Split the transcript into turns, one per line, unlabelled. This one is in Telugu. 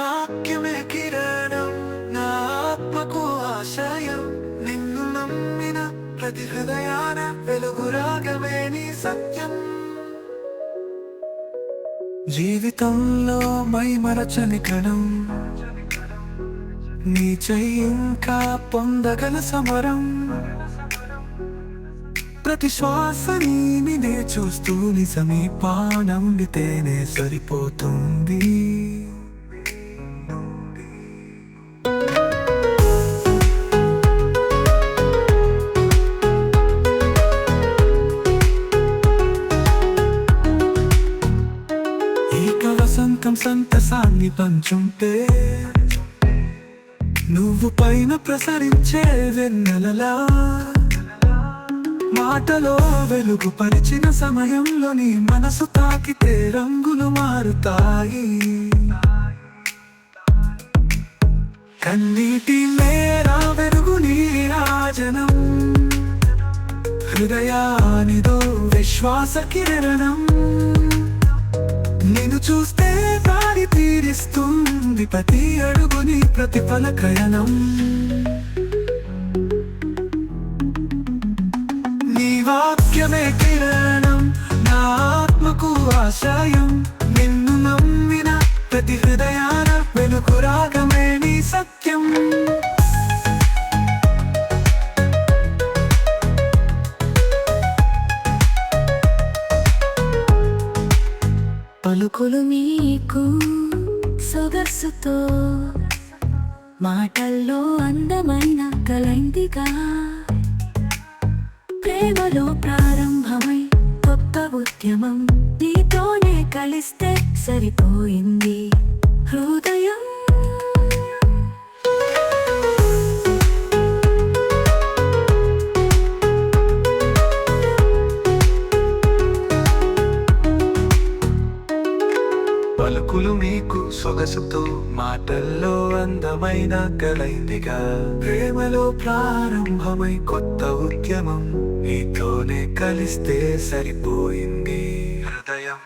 వాక్యమే కిరణం నా ఆత్మకు ఆశయం నిన్ను నమ్మిన ప్రతి హృదయాన వెలుగు రాగమే నీ సత్యం జీవితంలో మైమరచని కణం నీ చెయ్యి ఇంకా పొందగల సమరం ప్రతి శ్వాసని నినే చూస్తూ నిజమీ పానండితేనే సరిపోతుంది వసంతం సంతసాన్ని పంచుంటే నువ్వు పైన ప్రసరించే వెన్నెలలా మాటలో వెలుగు పరిచిన సమయంలో నీ మనసు తాకితే రంగులు మారుతాయి. కన్నీటి మేరా వెలుగు నీ రాజనం. హృదయానిదో విశ్వాస కిరణం. చూస్తే దారి తీరిస్తుంది. ప్రతి అడుగుని ప్రతిఫల కయనం నీ వాక్యమే కిరణం. నా ఆత్మకు ఆశయం నిన్ను నమ్మిన ప్రతి హృదయాన వెనుకురాగమే నీ సత్యం.
పలుకులు మీకు సొగసుతో మాటల్లో అందమైన కలైందిగా. ప్రేమలో ప్రారంభమై కొత్త ఉద్యమం నీతోనే కలిస్తే సరిపోయింది. హృదయం
పలుకులు మీకు సొగసుతో మాటల్లో అందమైన కలైందిగా ప్రేమలో ప్రారంభమై కొత్త ఉద్యమం నీతోనే కలిస్తే సరిపోయింది హృదయం.